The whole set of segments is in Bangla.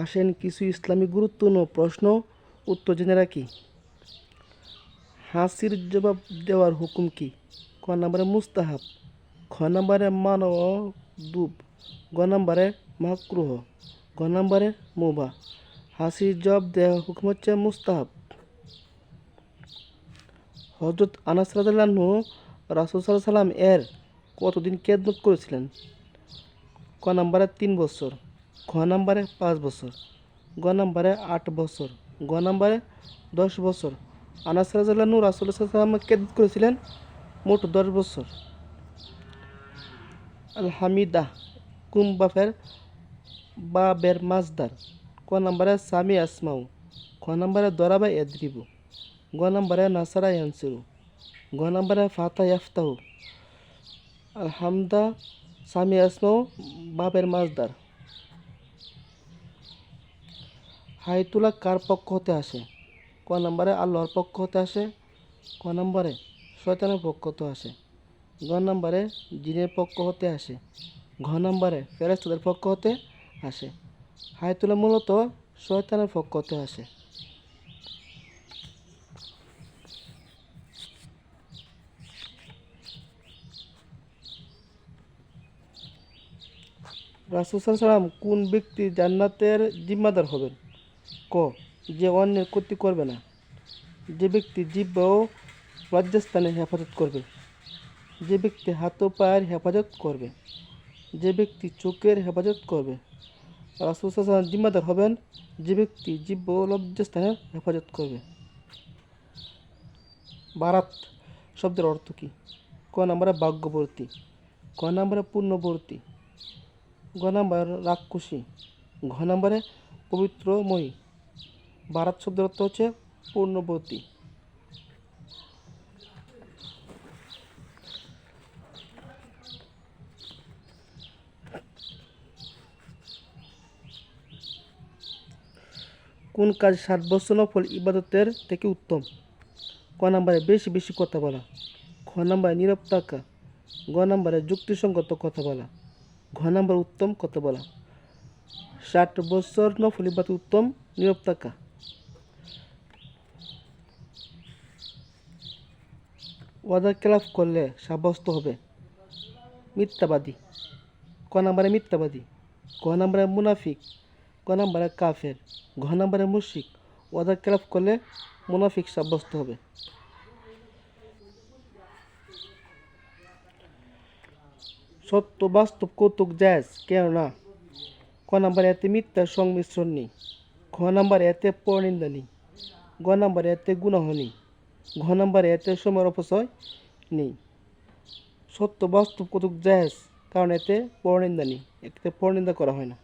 আসেন কিছু ইসলামিক গুরুত্বপূর্ণ প্রশ্ন, উত্তর জেনে রাখি। হাসির জবাব দেওয়ার হুকুম কি? ক নম্বরে মুস্তাহাব, খ নম্বরে মানব দুব গ নম্বরে মাকরুহ, গ নম্বরে মুবা। হাসির জবাব দেওয়ার হুকুম হচ্ছে মুস্তাহাব। হজরত আনাস রাজু রাসুল সাল্লাম এর কতদিন কেদমত করেছিলেন? ক নম্বরে তিন বছর খ নম্বরে পাঁচ বছর, গ নম্বরে আট বছর, গ নম্বরে দশ বছর। আনাস রাজু রাসুল সাল্লাম কেদমত করেছিলেন? মোট দশ বছর। আল হামিদা কুম বাফের বাবের মাজদার। ক নম্বরে সামি আসমাউ, খ নম্বরে দরাবা এদ্রিবু, গ নম্বরে নাসারা ইয়ানসিরু, গ নম্বরে ফাতা ইয়াফতাহু। আলহামদা, সামি আসমাউ, বাবের মাজদার। হাইতুলা কার পক্ষ হতে আসে? ক নম্বরে আল্লাহর পক্ষ হতে আসে? ক নম্বরে শয়তানের পক্ষ হতে আসে? গ নম্বরে জিনের পক্ষ হতে আসে? ঘ নম্বরে ফেরেস্তাদের পক্ষ হতে আসে? হাইতুলা মূলত শয়তানের পক্ষ হতে আসে। রাসুল সাল্লাম কোন ব্যক্তি জান্নাতের জিম্মাদার হবেন? ক, যে অন্যের ক্ষতি করবে না। যে ব্যক্তি জীব ও লজ্জাস্থানের হেফাজত করবে, যে ব্যক্তি হাত ও পায়ের হেফাজত করবে, যে ব্যক্তি চোখের হেফাজত করবে। রাসুল জিম্মাদার হবেন, যে ব্যক্তি জীব ও লজ্জাস্থানের হেফাজত করবে। বারাত শব্দের অর্থ কী? ক নম্বরে ভাগ্যবর্তী, ক নম্বরে পূর্ণবর্তী, গ নম্বর রাক্ষসী, ঘ নম্বরে পবিত্রময়ী। বারাত শব্দের অর্থ হচ্ছে পূর্ণবর্তী। কোন কাজ সাত বছর ফল ইবাদতের থেকে উত্তম? ক নম্বরে বেশি বেশি কথা বলা। খ নম্বরে নীরব থাকা। গ নম্বরে যুক্তিসঙ্গত কথা বলা। ঘ নম্বর উত্তম কথা বলা। ষাট বছর নফল ইবাদত উত্তম নীরব থাকা। ওয়াদা খেলাফ করলে সাব্যস্ত হবে। মিথ্যাবাদী। ক নম্বরে মিথ্যাবাদী ক নম্বরে মুনাফিক, ক নম্বরে কাফের, ঘ নম্বরে মুশিক ওয়াদা খেলাফ করলে মুনাফিক সাব্যস্ত হবে। সত্য, বাস্তব, কৌতুক, জায়জ কেন না ক নম্বর এতে মিথ্যার সংমিশ্রণ নেই। খ নম্বর এতে পরনিন্দা নেই। গ নম্বর এতে গুনাহ নেই। ঘ নম্বর এতে সময়ের অপচয় নেই। সত্য, বাস্তব, কৌতুক জায়জ কারণ এতে পরনিন্দা নেই। এতে পরনিন্দা করা হয় না।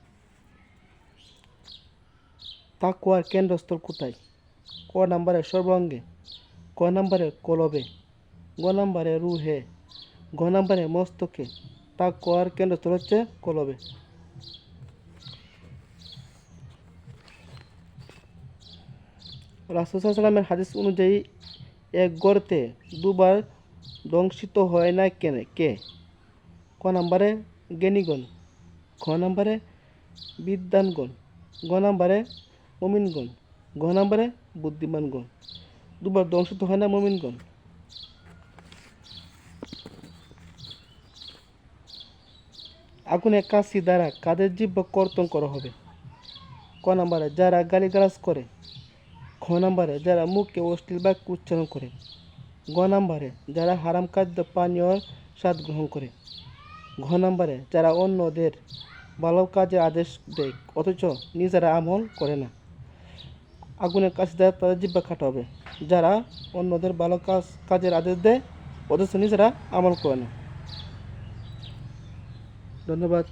তাকুয়ার কেন্দ্রস্থল কোথায়? ক নম্বরে সর্বাঙ্গে ক নম্বরে কলবে, গ নম্বরে রুহে ঘ নম্বরে মস্তকে। তাকুয়ার কেন্দ্রস্থল হচ্ছে কলবে। রাসুসাল্লামের হাদিস অনুযায়ী এক গর্তে দুবার দংশিত হয় না কেন? কে? ক নম্বরে জ্ঞানীগণ, খ নম্বরে বিদ্যানগণ গ নম্বরে মমিনগণ, ঘ নম্বরে বুদ্ধিমানগণ। দুবার দংশিত হয় না মমিনগণ। আগুনে কাশি দ্বারা কাদের জিব্বা কর্তন করা হবে? ক নম্বরে যারা গালিগালাজ করে খ নম্বরে যারা মুখে অশ্লীল বাক্য উচ্চারণ করে। গ নম্বরে যারা হারাম খাদ্য পানীয় স্বাদ গ্রহণ করে। ঘ নম্বরে যারা অন্যদের ভালো কাজে আদেশ দেয়, অথচ নিজেরা আমল করে না। আগুনের কাছে দ্বারা তাদের জিব্বা কাটা হবে যারা অন্যদের ভালো কাজ, কাজের আদেশ দেয়, অথচ নিজেরা আমল করে না। ধন্যবাদ।